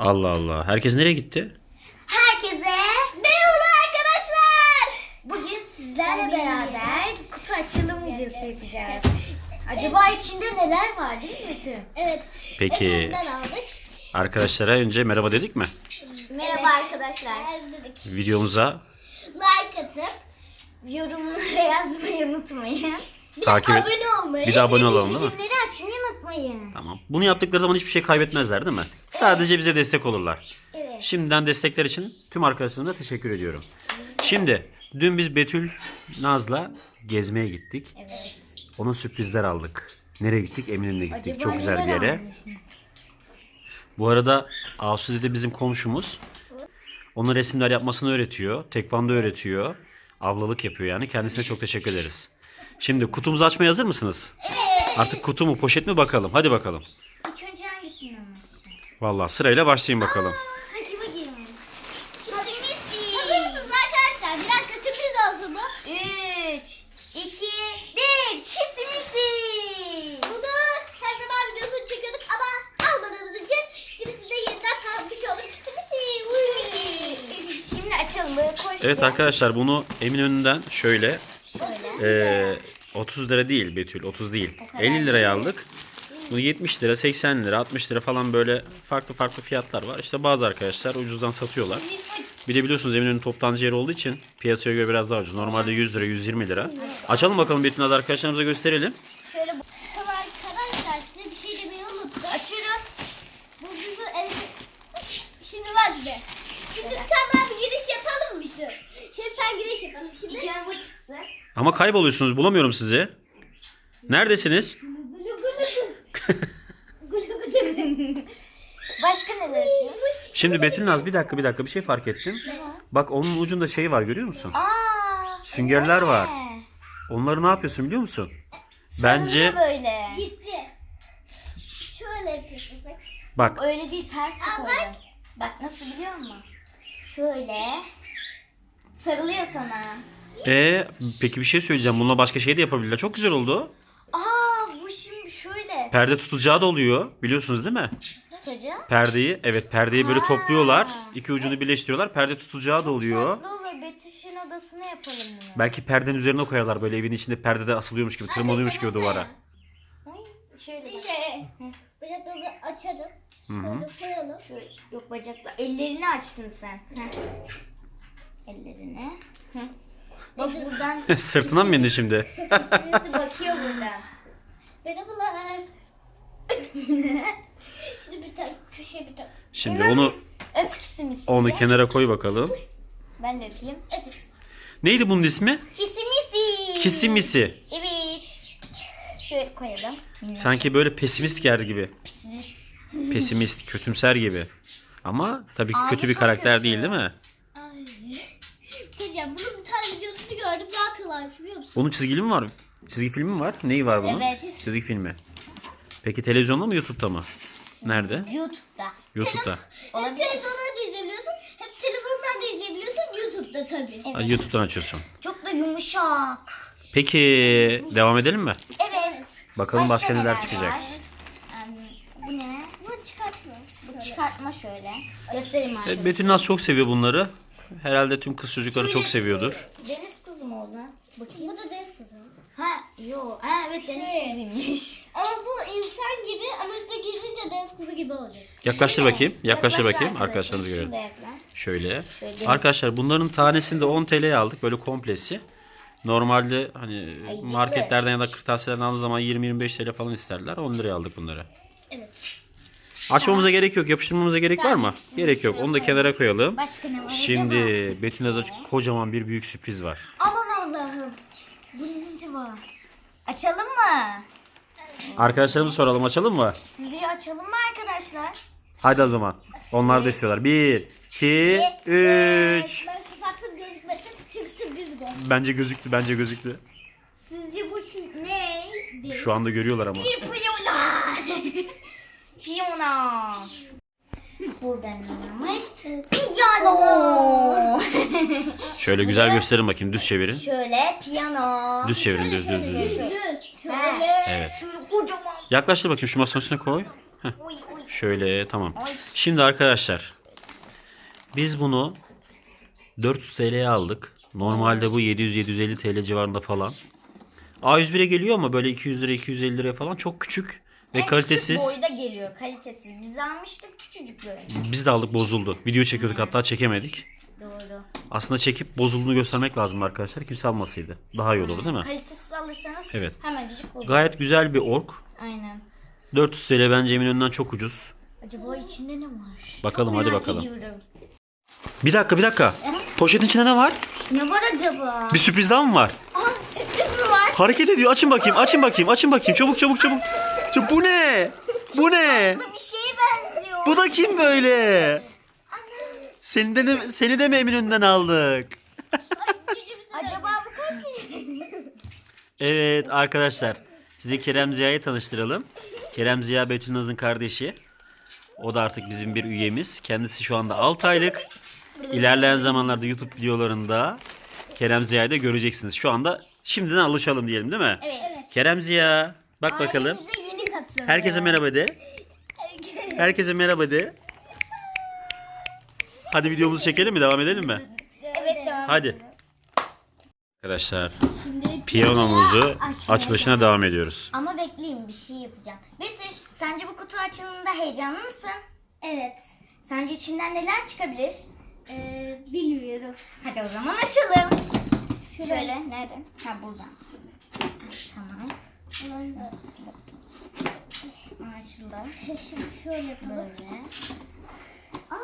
Allah Allah. Herkes nereye gitti? Herkese merhaba arkadaşlar. Bugün sizlerle beraber kutu açılım videosu yapacağız. Acaba içinde neler var değil mi Metin? Evet. Peki. Aldık. Arkadaşlara önce merhaba dedik mi? Merhaba arkadaşlar. Dedik. Videomuza Like atıp Yorumlara yazmayı unutmayın. Bir Takip et- abone olmayı. bir de abone olalım değil mi? Bildirimleri açmayı unutmayın. Tamam. Bunu yaptıkları zaman hiçbir şey kaybetmezler değil mi? Sadece bize destek olurlar. Evet. Şimdiden destekler için tüm arkadaşlarımıza teşekkür ediyorum. Şimdi dün biz Betül Naz'la gezmeye gittik. Evet. Ona sürprizler aldık. Nereye gittik? Eminönü'ne gittik. Çok güzel bir yere. Bu arada Asude de bizim komşumuz. Ona resimler yapmasını öğretiyor. Tekvando öğretiyor. Ablalık yapıyor yani. Kendisine çok teşekkür ederiz. Şimdi kutumuzu açmaya hazır mısınız? Evet. Artık kutu mu poşet mi bakalım. Hadi bakalım. İlk önce hangisini almışsın? Vallahi sırayla başlayın bakalım. Hadi bakayım. Hazır Hazır mısınız arkadaşlar? Bir dakika sürpriz olsun bu. 3, 2, 1. Kesimisi. Bunu her zaman videosunu çekiyorduk ama almadığımız için şimdi size yeniden tanıtmış olduk. Kısımisi. Şimdi açalım koş. Evet arkadaşlar bunu Eminönü'nden şöyle Şöyle. eee 30 lira değil Betül 30 değil. 50 liraya aldık. Bunu 70 lira, 80 lira, 60 lira falan böyle farklı farklı fiyatlar var. İşte bazı arkadaşlar ucuzdan satıyorlar. Bir de biliyorsunuz Eminönü toptancı yeri olduğu için piyasaya göre biraz daha ucuz. Normalde 100 lira, 120 lira. Açalım bakalım Betül Naz arkadaşlarımıza gösterelim. Şöyle arkadaşlar size bir şey demeyi unuttum. Açıyorum. Bu bizim evet. Şimdi var bize. Şimdi tamam giriş yapalım mı işte? Şimdi sen giriş yapalım. Şimdi İlk önce bu çıksın. Ama kayboluyorsunuz bulamıyorum sizi. Neredesiniz? Başka neler açayım? Şimdi Betül Naz bir dakika bir dakika bir şey fark ettim. Bak onun ucunda şey var görüyor musun? Aa. Süngerler var. Onları ne yapıyorsun biliyor musun? Bence böyle. Gitti. Şöyle yapıyorsun bak. bak Öyle değil ters koydum. Bak nasıl biliyor musun? Şöyle. Sarılıyor sana. E peki bir şey söyleyeceğim. Bununla başka şey de yapabilirler. Çok güzel oldu. Aa bu şimdi şöyle Perde tutacağı da oluyor. Biliyorsunuz değil mi? tutacağım. Perdeyi evet perdeyi böyle Ha. topluyorlar. iki ucunu birleştiriyorlar. Perde tutacağı da oluyor. Tatlı olur Betüş'ün odasına yapalım bunu. Belki perdenin üzerine koyarlar böyle evin içinde perdede asılıyormuş gibi, tırmalıyormuş gibi duvara. Ay, şöyle bak. Şey. Bacakları açalım. Şöyle koyalım. Şöyle, yok bacakla. Ellerini açtın sen. Heh. Ellerini. Bak buradan Sırtından mı indi şimdi? birisi bakıyor buradan. Merhabalar. Şimdi bir tane köşeye bir tane. Şimdi onu Öp onu kenara koy bakalım. Ben de öpeyim. Hadi. Neydi bunun ismi? Kisimisi. Kisimisi. Evet. Şöyle koyalım. Sanki böyle pesimist yer gibi. Kisimisi. Pesimist, kötümser gibi. Ama tabii ki Ağzı kötü bir karakter kötü. değil değil mi? Ay. Diyeceğim bunun bir tane videosunu gördüm. Yapıyorlarmış biliyor musun? Bunun çizgili mi var? Çizgi filmi mi var? Neyi var bunun? Evet. Çizgi filmi. Peki televizyonda mı YouTube'da mı? Nerede? YouTube'da. YouTube'da. Hem Olabilir. televizyondan da izleyebiliyorsun. Hem telefondan da izleyebiliyorsun. YouTube'da tabii. Ha, YouTube'dan açıyorsun. Çok da yumuşak. Peki devam edelim mi? Evet. Bakalım başka neler çıkacak. var? Em, bu ne? Bunu çıkartma. Bu çıkartma şöyle. Göstereyim Evet, arkadaşlar. Betül Naz çok seviyor bunları. Herhalde tüm kız çocukları çok seviyordur. Deniz kızı mı oldu? Bakayım. Bu da deniz kızı. Ha yo. Ha evet deniz Evet. kızıymış. Ama bu insan gibi ama üstüne girince deniz kızı gibi olacak. Yaklaştır bakayım. Yaklaştır Yaklaş bakayım. arkadaşlar. Arkadaşlarımızı görelim. Yaklaş. Şöyle. Şöyle. Arkadaşlar bunların tanesini de 10 TL'ye aldık. Böyle komplesi. Normalde hani Ayıcıklı. marketlerden ya da kırtasiyelerden aldığı zaman 20-25 TL falan isterler. 10 liraya aldık bunları. Evet. Açmamıza gerek yok. Yapıştırmamıza gerek var mı? Gerek yok. Onu da kenara koyalım. Başka ne var Şimdi acaba? Betül Naz'a kocaman bir büyük sürpriz var. Aman Allah'ım. Bu ne acaba? Açalım mı? Arkadaşlarımıza soralım. Açalım mı? Sizce açalım mı arkadaşlar? Hadi o zaman. Onlar da istiyorlar. 1, 2, 3. Ben kapattım gözükmesin çünkü sürpriz bu. Bence gözüktü. Bence gözüktü. Sizce bu ki ne? Şu anda görüyorlar ama. Bir piyona. piyona. Buradan neymiş? Piyano. Şöyle güzel gösterin bakayım. Düz çevirin. Şöyle piyano. Düz çevirin. Düz düz düz. düz. Şöyle. Evet. Şöyle kocaman. Yaklaştır bakayım şu masanın üstüne koy. Heh. Şöyle tamam. Şimdi arkadaşlar biz bunu 400 TL'ye aldık. Normalde bu 700-750 TL civarında falan. A101'e geliyor ama böyle 200 lira 250 liraya falan çok küçük ve En kalitesiz. Küçük boyda geliyor kalitesiz. Biz almıştık küçücük böyle. Biz de aldık bozuldu. Video çekiyorduk hatta çekemedik. Doğru. Aslında çekip bozulduğunu göstermek lazım arkadaşlar. Kimse almasaydı. Daha iyi olurdu değil mi? Kalitesiz alırsanız Evet. hemencik bozulur. Gayet güzel bir ork. Aynen. 400 TL bence Eminönü'nden çok ucuz. Acaba içinde ne var? Bakalım Çok hadi merak bakalım. ediyorum. Bir dakika bir dakika. Poşetin içinde ne var? Ne var acaba? Bir sürpriz daha mı var? Aa sürpriz mi var? Hareket ediyor. Açın bakayım. Açın bakayım. Açın bakayım. Çabuk çabuk çabuk. Çabuk. Bu ne? Bu ne? Bir şeye benziyor. Bu da kim böyle? Seni de, seni de mi Eminönü'nden aldık? Acaba bu kaç Evet arkadaşlar. Size Kerem Ziya'yı tanıştıralım. Kerem Ziya Betül Naz'ın kardeşi. O da artık bizim bir üyemiz. Kendisi şu anda 6 aylık. İlerleyen zamanlarda YouTube videolarında Kerem Ziya'yı da göreceksiniz. Şu anda şimdiden alışalım diyelim değil mi? Evet. Kerem Ziya bak bakalım. Herkese merhaba de. Herkese merhaba de. Hadi videomuzu çekelim mi? Devam edelim mi? Evet devam. Hadi. Arkadaşlar Şimdi piyanomuzu açılışına devam ediyoruz. Ama bekleyin bir şey yapacağım. Betüş sence bu kutu açılımında heyecanlı mısın? evet. Sence içinden neler çıkabilir? Ee, bilmiyorum. Hadi o zaman açalım. Şöyle. Şöyle nerede? Ha buradan. Tamam. Açıldı. Şimdi şöyle yapalım. Böyle. Aa,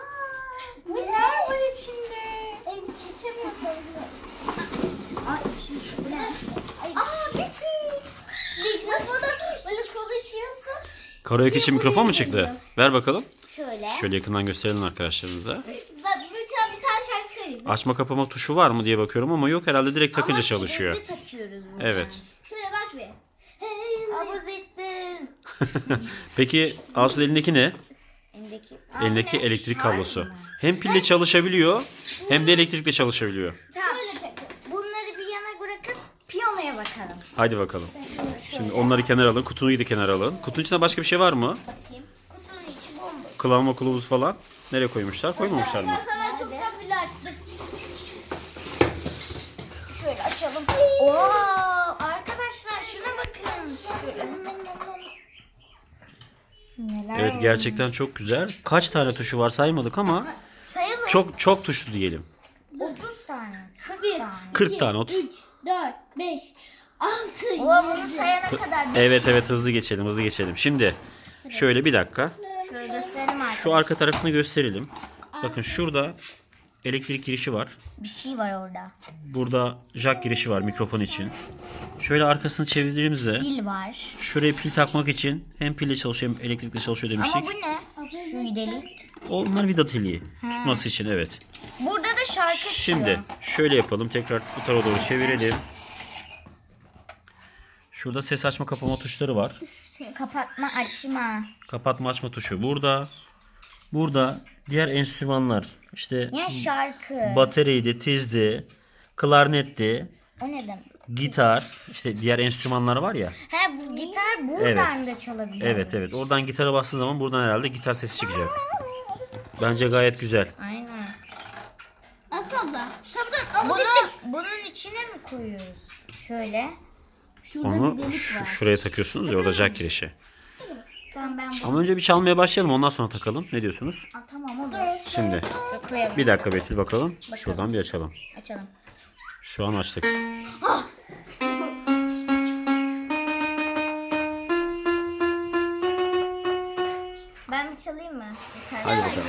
neler var içinde? En çiçek yapalım. Aa içinde bu ne? Aa Betüş. Mikrofonu böyle konuşuyorsun. Karaoke için mikrofon mu çıktı? Ver bakalım. Şöyle. Şöyle yakından gösterelim arkadaşlarımıza. Bak bir tane, bir tane şarkı söyleyeyim. Açma kapama tuşu var mı diye bakıyorum ama yok herhalde direkt takınca Ama çalışıyor. prizle takıyoruz. Evet. Şöyle bak bir. Abuz ettim. Peki Asul elindeki ne? Elindeki, Elindeki elektrik kablosu. Hem pille çalışabiliyor hem de elektrikle çalışabiliyor. Şöyle takıyorsun. Bunları bir yana bırakıp piyanoya bakalım. Hadi bakalım. Şimdi onları kenara alın. Kutuyu da kenara alın. Kutunun içinde başka bir şey var mı? Bakayım. Kutunun içi bomboş. Kılavma kılavuz falan. Nereye koymuşlar? Koymamışlar mı? Sana. Şöyle açalım. Oo, arkadaşlar şuna bakın. Şöyle. Neler Evet gerçekten çok güzel. Kaç tane tuşu var saymadık ama Sayalım. çok çok tuşlu diyelim. 30 tane. 40 Bir, tane. 40 tane 30. 3, 4, 5, 6, Oo, bunu sayana kadar. Evet evet hızlı geçelim hızlı geçelim. Şimdi şöyle bir dakika. Şöyle gösterelim arkadaşlar. Şu arka tarafını gösterelim. Bakın şurada elektrik girişi var. Bir şey var orada. Burada jack girişi var mikrofon için. Şöyle arkasını çevirdiğimizde Pil var. şuraya pil takmak için hem pille çalışıyor hem elektrikle çalışıyor demiştik. Ama bu ne? Şu delik. Onlar vida teli. Tutması için evet. Burada da şarkı Şimdi çıkıyor. şöyle yapalım. Tekrar bu tarafa doğru çevirelim. Şurada ses açma kapama tuşları var. Kapatma açma. Kapatma açma tuşu burada. Burada diğer enstrümanlar işte Ya şarkı. bateriydi, tizdi, klarnetti, o ne demek? gitar, işte diğer enstrümanlar var ya. He bu gitar buradan da çalabiliyor. Evet evet. Oradan gitara bastığın zaman buradan herhalde gitar sesi çıkacak. Bence gayet güzel. Aynen. Aslında. Şuradan alıp Bunu bunun içine mi koyuyoruz? Şöyle. Şurada Onu bir delik şu- var. şuraya takıyorsunuz ya orada jack girişi. Tamam ben. Ama önce bir çalmaya başlayalım ondan sonra takalım. Ne diyorsunuz? Aa, tamam olur. Şimdi Şöyle koyalım. bir dakika Betül bakalım. Şuradan bir açalım. Açalım. Şu an açtık. Ben bir çalayım mı? Gitar. Hadi bakalım.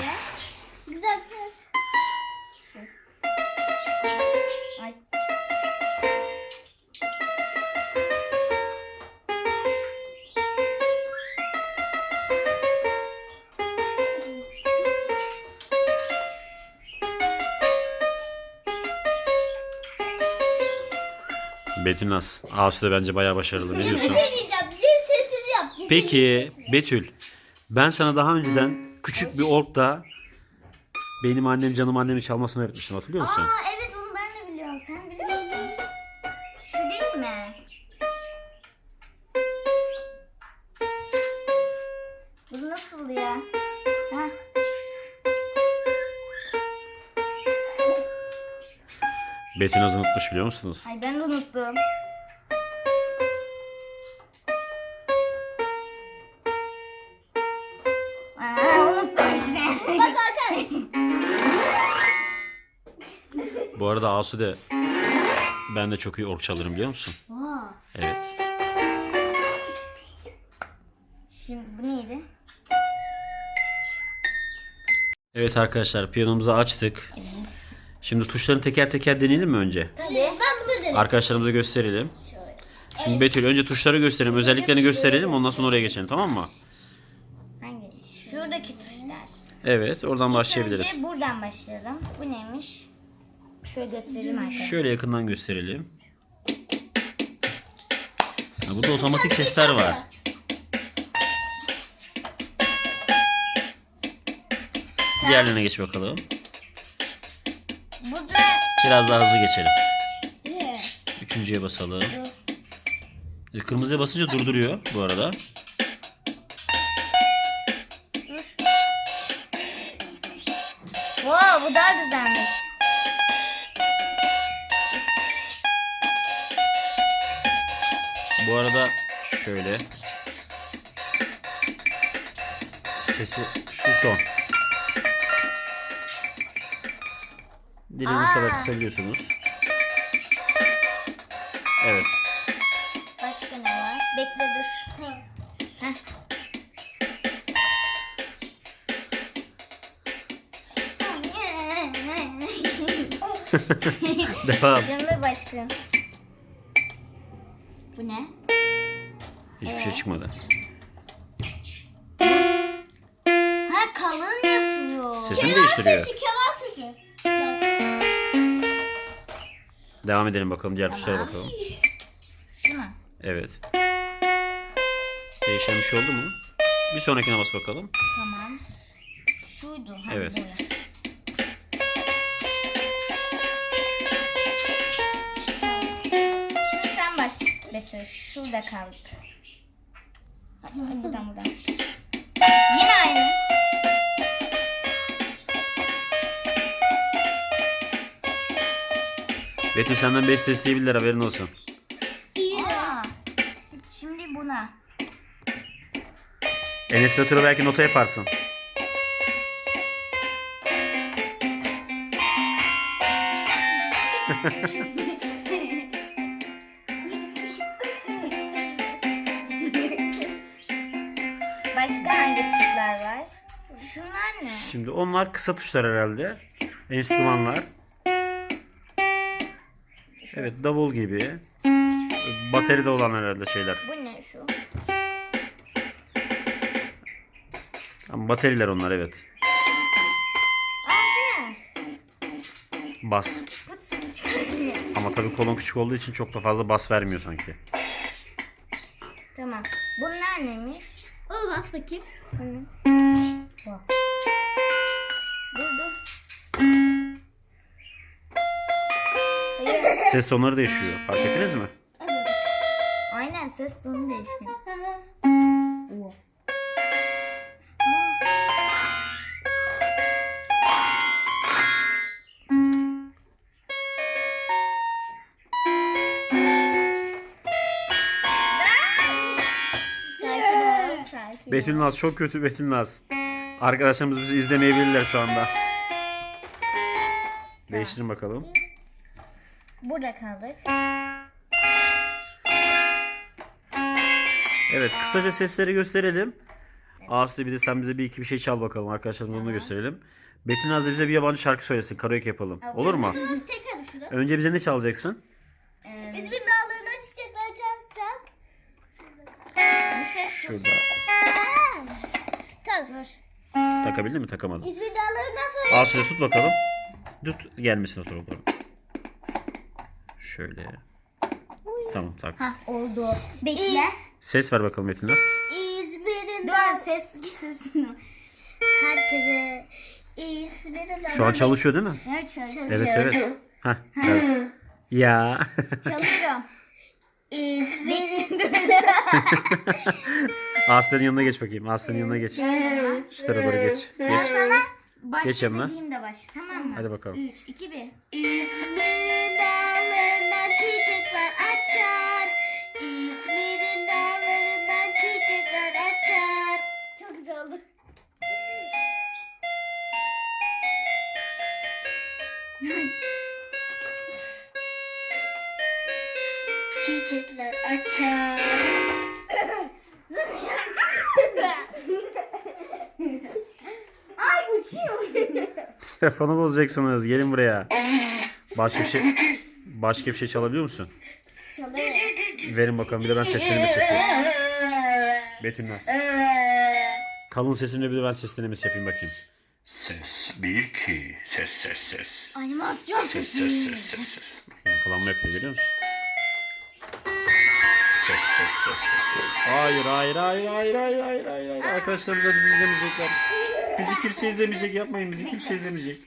Betül Naz. Asu da bence bayağı başarılı. Ne Bir diyorsun? şey diyeceğim. Zil sesini yap. Zil Peki Betül. Ben sana daha önceden küçük bir orkta benim annem canım annemi çalmasını öğretmiştim hatırlıyor musun? Aa evet onu ben de biliyorum. Sen biliyorsun. Şu değil mi? Bu nasıl ya? Betül Naz unutmuş biliyor musunuz? Ay ben de unuttum. Aa, unuttum işte. Bak Hakan. Bu arada Asude ben de çok iyi ork çalarım biliyor musun? Vaa. Evet. Şimdi bu neydi? Evet arkadaşlar piyanomuzu açtık. Şimdi tuşlarını teker teker deneyelim mi önce? Tabii. Ben bunu. Arkadaşlarımıza gösterelim. Şöyle. Şimdi Betül önce tuşları gösterelim, özelliklerini gösterelim. Ondan sonra oraya geçelim tamam mı? Hangi? Şuradaki tuşlar. Evet, oradan başlayabiliriz. Önce buradan başlayalım. Bu neymiş? Şöyle göstereyim arkadaşlar. Şöyle yakından gösterelim. Ha, burada otomatik sesler var. Diğerlerine geç bakalım. Biraz daha hızlı geçelim. Üçüncüye basalım. E, Kırmızıya basınca durduruyor bu arada. Wow, bu daha güzelmiş. Bu arada şöyle sesi şu son. Dilediğiniz kadar Aa. kısabiliyorsunuz. Evet. Başka ne var? Bekle dur. Heh. Devam. Şimdi başka. Bu ne? Hiçbir şey çıkmadı. Ha kalın yapıyor. Sesini Keman değiştiriyor. sesi. Devam edelim bakalım diğer tuşlara bakalım. Şu mu? Evet. Değişen bir şey oldu mu? Bir sonrakine bas bakalım. Tamam. Şuydu. Ha, Evet. böyle. Şimdi sen baş Betül. Şurada kaldık. Buradan buradan. Yine aynı. Betül senden best isteyebilirler haberin olsun. Aa, şimdi buna. Enes Batur'a belki nota yaparsın. Başka hangi tuşlar var? Şunlar ne? Şimdi onlar kısa tuşlar herhalde. Enstrümanlar. Evet davul gibi. Bateride olan herhalde şeyler. Bu ne şu? Ama bateriler onlar evet. Aa şu ne? Bas. Bu sesi çıkartmıyor. Ama tabii kolon küçük olduğu için çok da fazla bas vermiyor sanki. Tamam. Bunlar neymiş? Onu bas bakayım. Bu ne? Bu. Dur dur. Ses tonları değişiyor. Fark ettiniz mi? Aynen ses tonu değişti. Oo. Betül Naz çok kötü Betül Naz. Arkadaşlarımız bizi izlemeyebilirler şu anda. Değiştirin bakalım. Burada kaldık. Evet kısaca sesleri gösterelim. Aslı bir de sen bize bir iki bir şey çal bakalım arkadaşlarımıza onu gösterelim. Betül Naz da bize bir yabancı şarkı söylesin. Karaoke yapalım. Olur mu? Tekrar. Önce bize ne çalacaksın? Ee, dağlarına çal çal. bu ses şu. Şurada. Tamam. Takabildin mi? Takamadın. İzmir dağlarından sonra Aslı tut bakalım. Tut gelmesin bakalım. Şöyle. Tamam tak. Hah oldu. Bekle. Ses ver bakalım Naz. İzmir'in Dur ses ses. herkese İzmir'in Şu an çalışıyor değil mi? Nerede çalıyor? Evet evet. Heh, evet. Ya. Çalıyorum. İzmir'in Aslı'nın yanına geç bakayım. Aslı'nın yanına geç. Şu tarafa doğru geç. Ben Geç. sana başla Geç yanına. dediğimde başla tamam mı? Hadi bakalım. 3, 2, 1. İzmir'in Açar. Ay uçuyor. Telefonu bozacaksınız. Gelin buraya. Başka bir şey başka bir şey çalabiliyor musun? Çalıyor. Verin bakalım. Bir de ben seslenmesi yapayım. Betül Naz. Kalın sesimle bir de ben seslenmesi yapayım bakayım. Ses 1 2 ses ses ses. Animasyon Ses ses ses ses ses. Yankılanma yapıyor görüyor musun? Hayır hayır hayır hayır hayır hayır hayır. hayır. Arkadaşlarımız da bizi izlemeyecekler. Bizi kimse izlemeyecek yapmayın bizi kimse izlemeyecek.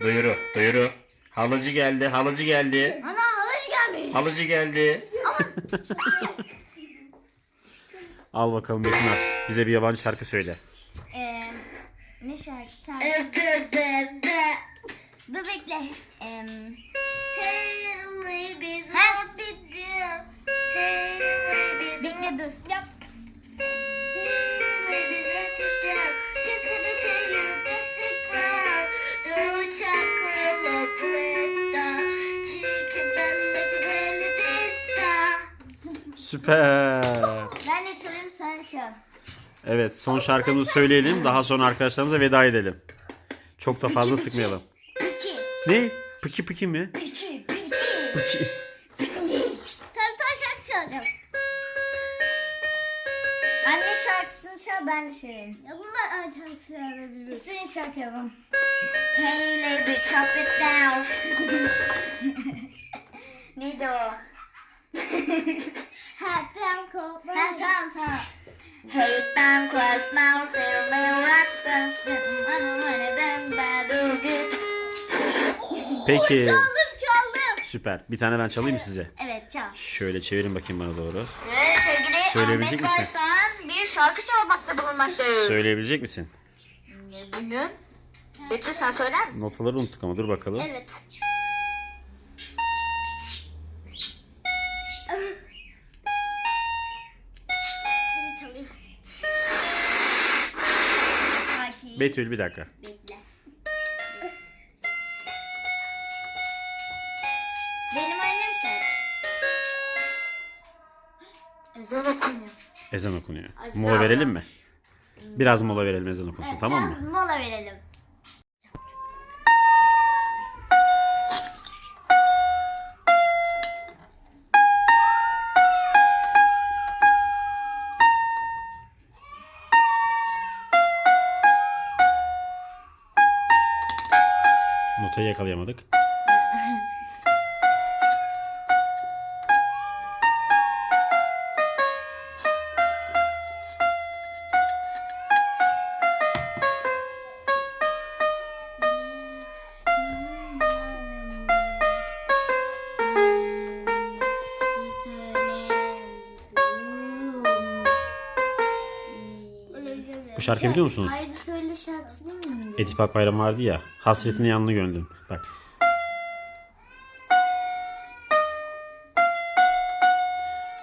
Duyuru duyuru. Halıcı geldi halıcı geldi. Ana halış gelmiş. Halıcı geldi. Al bakalım Betül Naz. Bize bir yabancı şarkı söyle. Ee, ne şarkı? Sen... Dur bekle. Ee, Süper. Ben de çalayım sen çal. Evet son şarkımızı söyleyelim. Daha sonra arkadaşlarımıza veda edelim. Çok da fazla piki. sıkmayalım. Piki. Ne? Piki piki mi? Piki. Piki. Piki. Tabii tabii şarkı çalacağım. Anne şarkısını çal ben de söyleyeyim. Ya bunlar ay şarkı çalabilirim. İstediğin şarkı yapalım. Hey lady chop it down. Neydi o? Damn cold. Ha tamam tamam. Hey tam class mouse and rockstar. Peki. Çaldım çaldım. Süper. Bir tane ben çalayım mı size? Evet çal. Şöyle çevirin bakayım bana doğru. Ve sevgili Söyleyebilecek Ahmet misin? Versan bir şarkı çalmakta bulunmaktayız. Söyleyebilecek misin? Bugün. Betül sen söyler misin? Notaları unuttuk ama dur bakalım. Evet. Betül bir dakika. Bekle. Benim annem şarkı. Ezan okunuyor. Ezan okunuyor. Mola verelim mi? Biraz mola verelim ezan okunsun tamam Biraz mı? mola verelim. Notayı yakalayamadık. Bu şarkıyı biliyor musunuz? Haydi söyle şarkısı değil mi? Edip Akbayram vardı ya. Hasretini yanına gönlüm. Bak.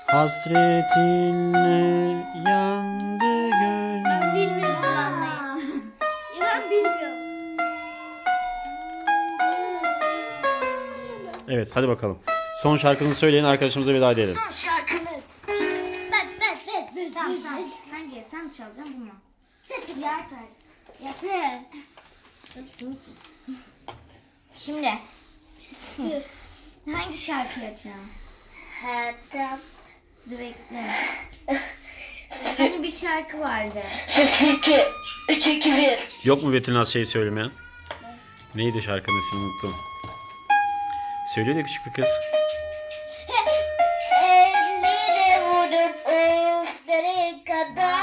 Hasretinle yandı gönlüm. Bilmiyorum vallahi. Ben bilmiyorum. Evet hadi bakalım. Son şarkını söyleyin arkadaşımıza veda edelim. Son şarkımız. Ben ben ben ben. Tamam sen hangi sen çalacağım bunu. Diğer tarz. Yapın. Şimdi. Hangi şarkıyı açacağım? Hatta Dur bekle. Hani bir şarkı vardı. Ses 2 3 2 1 Yok mu Betül Naz şey söylemeyen? Neydi şarkının ismini unuttum. Söylüyor da küçük bir kız. Vurdum of nereye kadar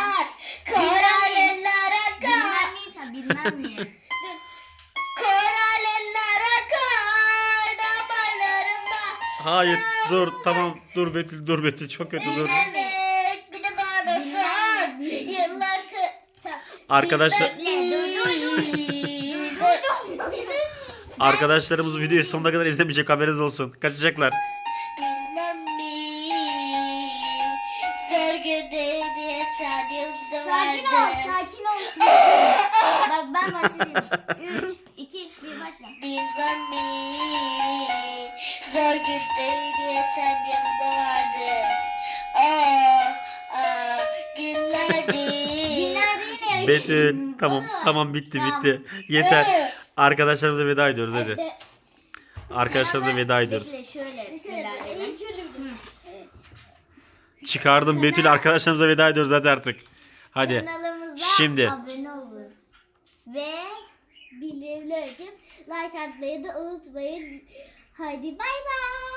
Damarlarımda Hayır dur tamam dur Betül dur Betül çok kötü dur. Evet. Bir de bağırırsan. Yıllar kı... Arkadaşlar arkadaşlarımız videoyu sonuna kadar izlemeyecek haberiniz olsun. Kaçacaklar. 3, 2, 1 başla. Bilmem mi? Zor günlerdi sancımda vardı. Ah ah günlerdi. Yine Betül tamam tamam bitti bitti. Yeter. Arkadaşlarımıza veda ediyoruz hadi. Arkadaşlarımıza veda ediyoruz. Çıkardım Betül arkadaşlarımıza veda ediyoruz hadi artık. Hadi. Kanalımıza Şimdi. abone olun. Ve bildirimleri açıp like atmayı da unutmayın. Hadi bay bay.